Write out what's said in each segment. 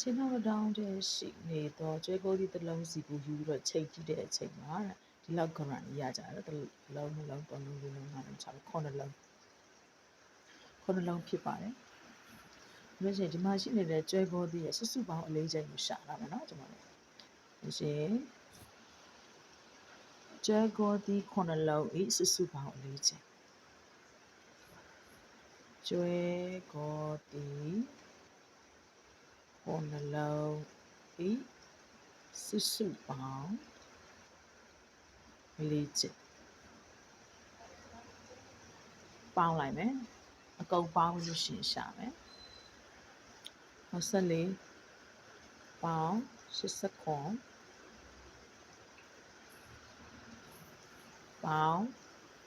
ချင်းနောက်တောင်းတဲ့ရှိနေတော့ကျွဲကိုဒီတစ်လုံးစီကိုယူပြီးတော့ချိန်ကြည့်တဲ့အချိန်မှာတဲ့ဒီလောက် grant ရကြတယ်တစ်လုံးနှလုံးသုံးလုံးလေးလုံးငါးလုံးခြောက်လုံးခုနှစ်လုံးခုနှစ်လုံးဖြစ်ပါတယ်လို့ရှိရင်ဒီမှာရှိနေတဲ့ကျွဲကိုဒီရဲ့စုစုပေါင်းအလေးချိန်ကိုရှာတာမယ်နော်ကျွန်တော်တို့လို့ရှိရင်ကျွဲကိုဒီခုနှစ်လုံးဤစုစုပေါင်းအလေးချိန်ကျွဲကိုဒီ ခုနှစ်လုံးဤစုစုပေါင်းအလေးချိန်ပေါင်းလိုက်မယ်အကုန်ပေါင်းလို့ရှရင်ရှာမယ်24ပေါင်း80ခွန်ပေါင်း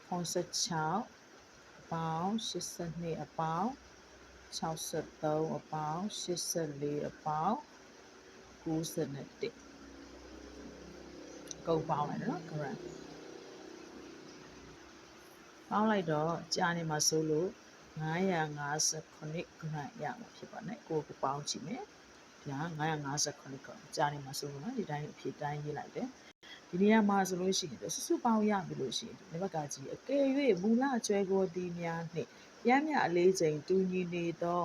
96ပေါင်း82အပေါင်း 63အပေါင်း84အပေါင်း91ကုန်ပေါင်းလိုက်နော် correct ပေါင်းလိုက်တော့ကြာနေမှာဆိုလို့959 gram ရမှာဖြစ်ပါနဲ့ကိုကိုပေါင်းကြည့်မယ်ဒါ959 gram ကြာနေမှာဆိုလို့နော်ဒီတိုင်းအဖြစ်တိုင်းရေးလိုက်တယ်ဒီနေရာမှာဆိုလို့ရှိရင်စုစုပေါင်းရပြီလို့ရှိရင်ဒီဘက်ကကြီးအကယ်၍မူလကျွဲကိုတီးများနှင့် ပြန်မြအလေးချိန်တူညီနေသော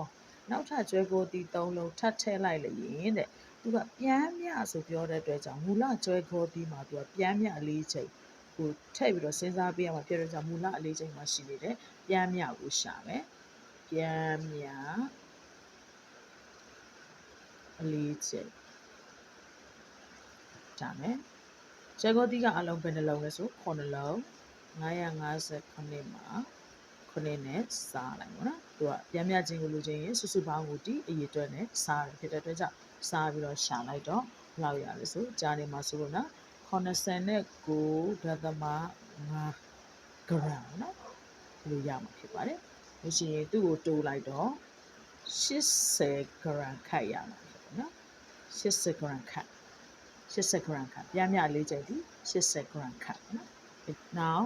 နောက်ထပ်ကျွဲကိုတီး၃လုံးထပ်ထည့်လိုက်လျင်တဲ့သူကပြန်မြဆိုပြောတဲ့အတွက်ကြောင့်မူလကျွဲကိုတီးမှာသူကပြန်မြအလေးချိန်ကိုထည့်ပြီးတော့စဉ်းစားပေးရမှာဖြစ်တဲ့ကြောင့်မူလအလေးချိန်မှာရှိနေတဲ့ပြန်မြကိုရှာမယ်ပြန်မြအလေးချိန်ရှာမယ်ရေကိုတီးကအလုံးဘယ်နှလုံးလဲဆို9လုံး959မှာ 9နဲ့စားလိုက်ပါနော်သူကပြန်မြခြင်းကိုလူချင်းရင်စုစုပေါင်းကိုတီးအရေးအတွက်နဲ့စားတယ်ဖြစ်တဲ့အတွက်ကြောင့်စားပြီးတော့ရှာလိုက်တော့ဘယ်လောက်ရလဲဆိုကြားနေမှာဆိုလို့နော်89ဒသမ5 gram နော်ဒီလိုရမှာဖြစ်ပါတယ်လို့ရှိရင်သူ့ကိုတိုးလိုက်တော့80 gram ခတ်ရမှာဖြစ်ပါနော်80 gram ခတ်80 gram ခတ်ပြမြလေးချိန်ဒီ80 gram ခတ်နော် now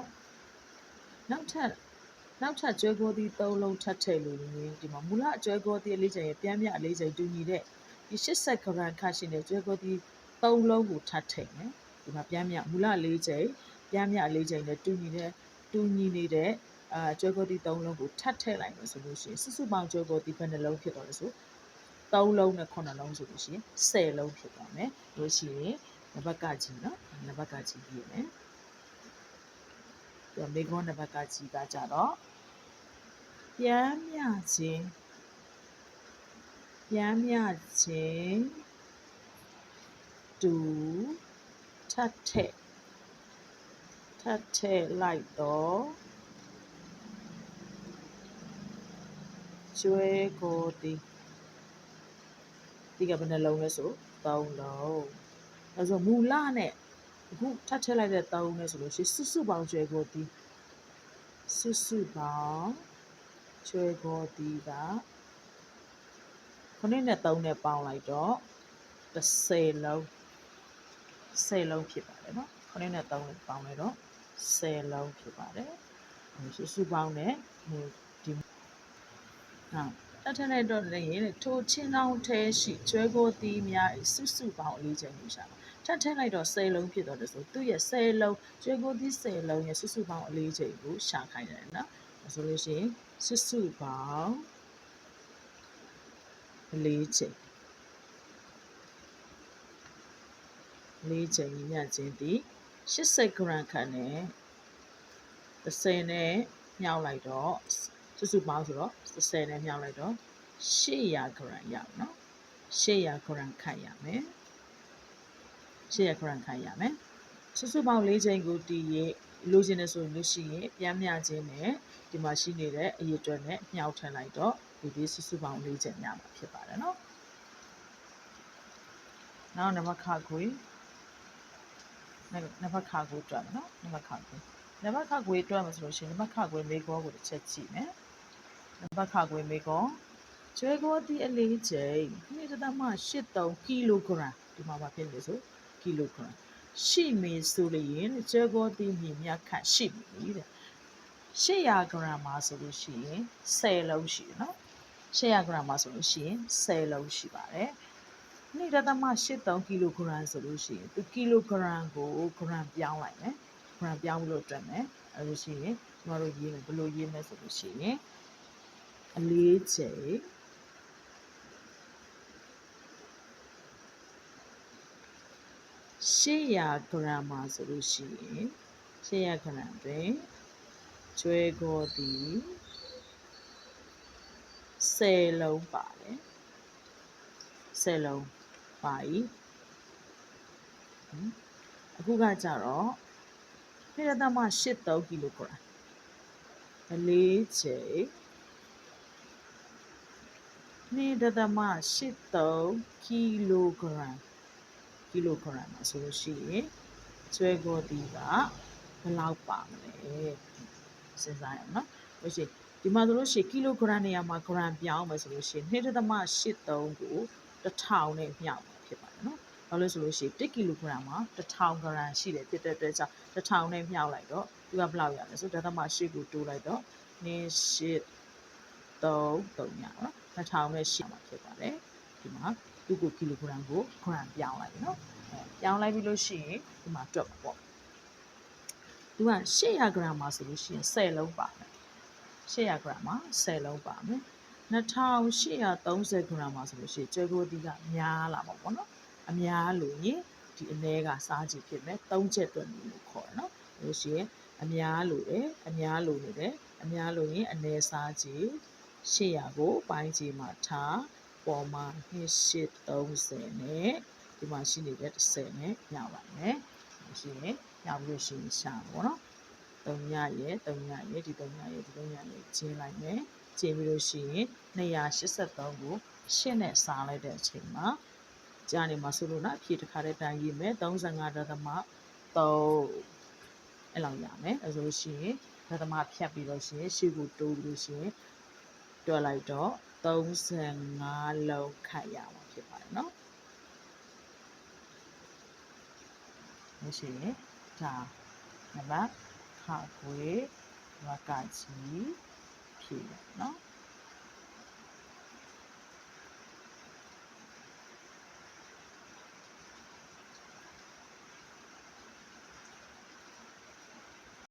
နောက်ထပ် နောက်ထပ်ကျွဲခိုးသီး၃လုံးထပ်ထည့်လို့လည်းဒီမှာမူလကျွဲခိုးသီး၄ချိန်ရဲ့ပြန်ပြ၄ချိန်တူညီတဲ့ဒီ80ဂရမ်ခန့်ရှိတဲ့ကျွဲခိုးသီး၃လုံးကိုထပ်ထည့်မယ်ဒီမှာပြန်ပြမူလ၄ချိန်ပြန်ပြ၄ချိန်နဲ့တူညီတဲ့တူညီနေတဲ့အာကျွဲခိုးသီး၃လုံးကိုထပ်ထည့်လိုက်လို့ဆိုလို့ရှိရင်စုစုပေါင်းကျွဲခိုးသီးဘယ်နှလုံးဖြစ်သွားလဲဆို3လုံးနဲ့9လုံးဆိုလို့ရှိရင်10လုံးဖြစ်သွားမယ်လို့ရှိရင်နံပါတ်ကကြီးနော်နံပါတ်ကကြီးပြည့်မယ်။ဒီမေဂွန်နံပါတ်ကကြီးကကြတော့ ပြန်မြခြင်းပြန်မြခြင်းတူထပ်ထက်ထပ်ထက်လိုက်တော့ကျွဲကိုတီဒီကဘယ်နှလုံးလဲဆို3လုံးအဲဆိုမူလနဲ့အခုထပ်ထည့်လိုက်တဲ့3နဲ့ဆိုလို့ရှိရင်စုစုပေါင်းကျွဲကိုတီစုစုပေါင်း ကျွဲကိုတီကခုနှစ်နဲ့3နဲ့ပေါင်းလိုက်တော့30လုံး10လုံးဖြစ်ပါတယ်နော်ခုနှစ်နဲ့3နဲ့ပေါင်းလိုက်တော့10လုံးဖြစ်ပါတယ်စုစုပေါင်းနဲ့ဒီနောက်တထနဲ့တော့လည်းရင်ထိုချင်းတောင်းထဲရှိကျွဲကိုတီးများစုစုပေါင်းအလေးချိန်ကိုရှာပါထပ်ထည့်လိုက်တော့10လုံးဖြစ်တော့တယ်ဆိုသူ့ရဲ့10လုံးကျွဲကိုတီး10လုံးရဲ့စုစုပေါင်းအလေးချိန်ကိုရှာခိုင်းတယ်နော်ဆိုလို့ရှိရင် စုစုပေါင်းအလေးချိန်လေးချိန်ညခြင်းသည်80 gram ခန့်နဲ့30နဲ့ညှောက်လိုက်တော့စုစုပေါင်းဆိုတော့30နဲ့မြောက်လိုက်တော့800 gram ရအောင်နော်800 gram ခန့်ရမယ်800 gram ခန့်ရမယ်စုစုပေါင်း၄ချိန်ကိုတည်ရဲ့လိုချင်တယ်ဆိုရင်လို့ရှိရင်ပြန်မြခြင်းနဲ့ ဒီမှာရှိနေတဲ့အရေးအတွက်နဲ့မြောက်ထည့်လိုက်တော့ဒီဒီစုစုပေါင်း၄ချိန်ရမှာဖြစ်ပါတယ်နော်နောက်နံပါတ်ခါခွေနံပါတ်ခါခွေတွက်မယ်နော်နံပါတ်ခါခွေနံပါတ်ခါခွေတွက်မှာဆိုလို့ရှိရင်နံပါတ်ခါခွေမေကောကိုတစ်ချက်ကြည့်မယ်နံပါတ်ခခွေမေကောကျွဲကောတီအလေးချိန်နေ့တသမ83ကီလိုဂရမ်ဒီမှာပါဖြစ်နေဆိုကီလိုဂရမ်ရှိမီဆိုလျင်ကျွဲကောတီမြင်မြခန့်ရှိပြီတဲ့ 800ဂရမ်မှာဆိုလို့ရှိရင်10လုံးရှိတယ်နော်800ဂရမ်မှာဆိုလို့ရှိရင်10လုံးရှိပါတယ်2ဒသမ83ကီလိုဂရမ်ဆိုလို့ရှိရင်သူကီလိုဂရမ်ကိုဂရမ်ပြောင်းလိုက်မယ်ဂရမ်ပြောင်းလို့တွက်မယ်အဲလိုရှိရင်ကျမတို့ရေးမယ်ဘယ်လိုရေးမလဲဆိုလို့ရှိရင်အလေးချိန်800ဂရမ်မှာဆိုလို့ရှိရင်800ဂရမ်တွင် ကျွဲကောသည်10လုံးပါတယ်10လုံးပါ၏ဟမ်အခုကကြတော့နေ့ရက်သားမှ83ကီလိုဂရမ်အလေးချိန်နေ့ရက်သားမှ83ကီလိုဂရမ်ကီလိုဂရမ်မှာဆိုလို့ရှိရင်ကျွဲကောဒီကဘယ်လောက်ပါမလဲ စဉ်းစားရအောင်နော်လို့ရှိရင်ဒီမှာဆိုလို့ရှိရင်ကီလိုဂရမ်နေရာမှာဂရမ်ပြောင်းမယ်ဆိုလို့ရှိရင်2.83ကို1000နဲ့မြောက်မှာဖြစ်ပါတယ်နော်။ဘာလို့ဆိုလို့ရှိရင်1ကီလိုဂရမ်မှာ1000ဂရမ်ရှိတယ်ဖြစ်တဲ့အတွက်ကြောင့်1000နဲ့မြောက်လိုက်တော့သူကဘယ်လောက်ရလဲဆိုဒသမ8ကိုတိုးလိုက်တော့28 3 3ညနော်2000နဲ့ရှိမှာဖြစ်ပါတယ်။ဒီမှာသူ့ကိုကီလိုဂရမ်ကိုဂရမ်ပြောင်းလိုက်ပြီနော်။အဲပြောင်းလိုက်ပြီလို့ရှိရင်ဒီမှာတွက်ပါပေါ့။ သူက800ဂရမ်မှာဆိုလို့ရှိရင်10လုံးပါမယ်800 gram မှာ10လုံးပါမယ်2830 gram မှာဆိုလို့ရှိရင်ကျွဲကိုတီးကများလာပါပေါ့နော်အများလို့ရင်ဒီအ ਨੇ ကစားကြည့်ဖြစ်မယ်3ချက်တွက်လို့ခေါ်တယ်နော်လို့ရှိရင်အများလို့တယ်အများလို့နေတယ်အများလို့ရင်အ ਨੇ စားကြည့်800ကိုပိုင်းခြေမှာထားပေါ်မှာ2830နဲ့ဒီမှာရှိနေတဲ့30နဲ့ညောက်လိုက်မယ်ရှိရင် ညောက်လို့ရှိရင်ရှာပါပေါ့နော်3ညရဲ့3ညရဲ့ဒီ3ညရဲ့ဒီ3ညရဲ့ကျင်းလိုက်မယ်ကျင်းပြီးလို့ရှိရင်283ကို8နဲ့စားလိုက်တဲ့အချိန်မှာကြာနေမှာဆိုလို့နော်အဖြေတစ်ခါတည်းတိုင်းရေးမယ်35ဒသမ3အဲ့လောက်ရမယ်အဲဆိုလို့ရှိရင်ဒသမဖြတ်ပြီးလို့ရှိရင်ရှေ့ကိုတိုးပြီးလို့ရှိရင်တွက်လိုက်တော့35လုံးခတ်ရမှာဖြစ်ပါတယ်နော်မရှိရင် ဒါနံပါတ်ခါခွေဝကကြီးဖြည့်ရနော်